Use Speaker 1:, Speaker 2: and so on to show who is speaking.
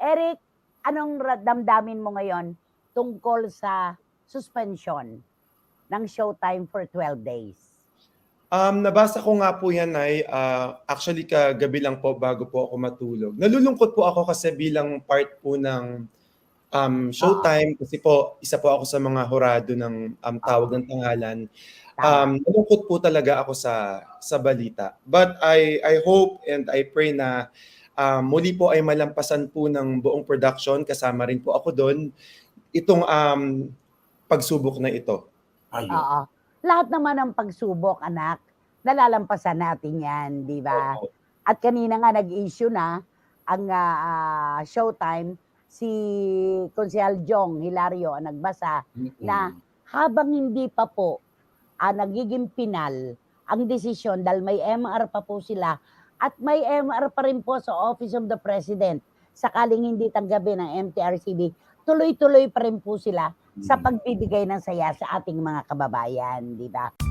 Speaker 1: Eric, anong damdamin mo ngayon tungkol sa suspension ng Showtime for 12 days?
Speaker 2: Um, nabasa ko nga po yan ay ah, actually kagabi lang po bago po ako matulog. Nalulungkot po ako kasi bilang part po ng um, Showtime kasi po isa po ako sa mga horado ng um, tawag ng tangalan. Um, nalungkot po talaga ako sa sa balita. But I I hope and I pray na um, muli po ay malampasan po ng buong production kasama rin po ako doon itong um, pagsubok na ito.
Speaker 3: Ayun.
Speaker 1: Oo. Lahat naman ng pagsubok, anak, nalalampasan natin yan, di ba?
Speaker 2: Oo.
Speaker 1: At kanina nga nag-issue na ang ah, Showtime, si Konsehal Jong Hilario ang nagbasa
Speaker 3: Mm-mm.
Speaker 1: na habang hindi pa po ah, nagiging pinal ang desisyon dahil may MR pa po sila at may MR pa rin po sa Office of the President sakaling hindi tanggapin ng MTRCB, tuloy-tuloy pa rin po sila sa
Speaker 3: Mm.
Speaker 1: pagbibigay ng saya sa ating mga kababayan, di ba?